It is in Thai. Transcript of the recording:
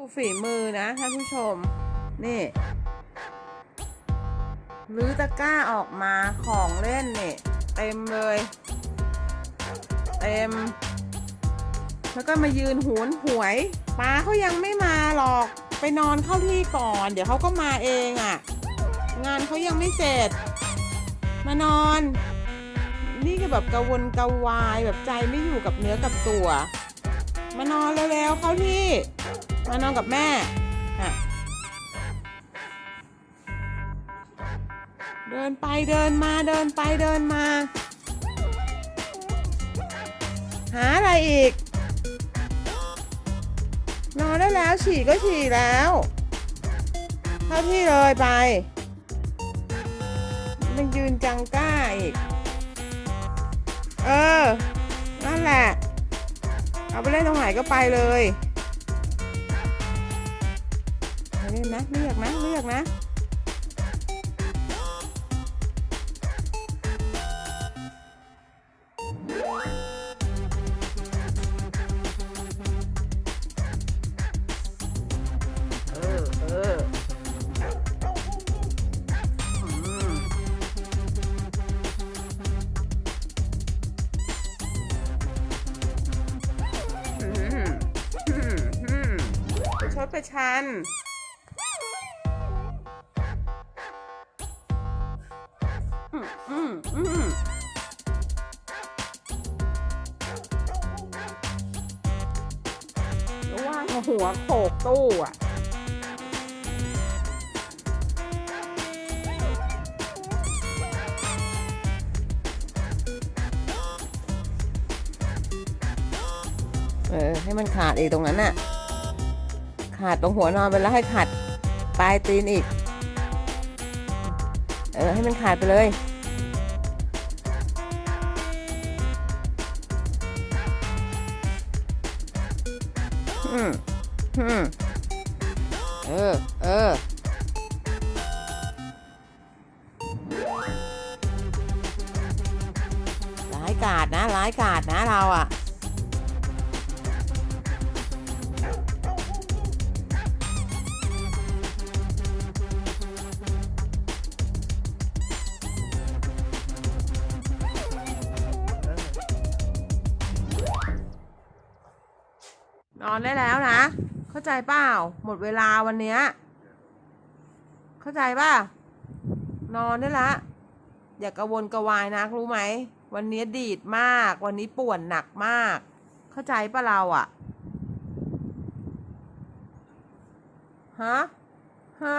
ดูฝีมือนะท่านผู้ชม นี่รื้อตะกร้าออกมาของเล่นนี่เต็มเลย เต็ม แล้วก็มายืนหวนหวยป้าเขายังไม่มาหรอก ไปนอนเข้าที่ก่อน เดี๋ยวเขาก็มาเองอะ่ะ งานเขายังไม่เสร็จ มานอน นี่ก็แบบกระวนกระวายแบบใจไม่อยู่กับเนื้อกับตัว มานอนเร็วๆเข้าที่ มานอนกับแม่อะเดินไปเดินมาเดินไปเดินมา หาอะไรอีก นอนได้แล้วฉี่ก็ฉี่แล้วเข้าที่เลยไป มันยืนจังก้าอีก เออ นั่นแหละ เอาไปเล่นตรงไหนก็ไปเลย เล่นนะ เลือกนะ เลือกนะเออเอออืมอืมอืมอืมประชดประชัน อืมอืมอืมแล้วว่างเอาหัวโขกตู้อะเออ ให้มันขาดอีกตรงนั้นน่ะ ขาดตรงหัวนอนไปแล้วให้ขาดปลายตีนอีก เออ ให้มันขาดไปเลย อืมอืมเออ เออ ร้ายกาดนะ ร้ายกาดนะเราอะ่ะ นอนได้แล้วนะ เข้าใจเปล่าหมดเวลาวันเนี้ย เข้าใจป่ะ นอนได้ละ อย่ากกระวนกระวายนะรู้ไหม วันนี้ดีดมาก วันนี้ป่วนหนักมาก เข้าใจป่ะเราอะ่ะ ฮะฮะ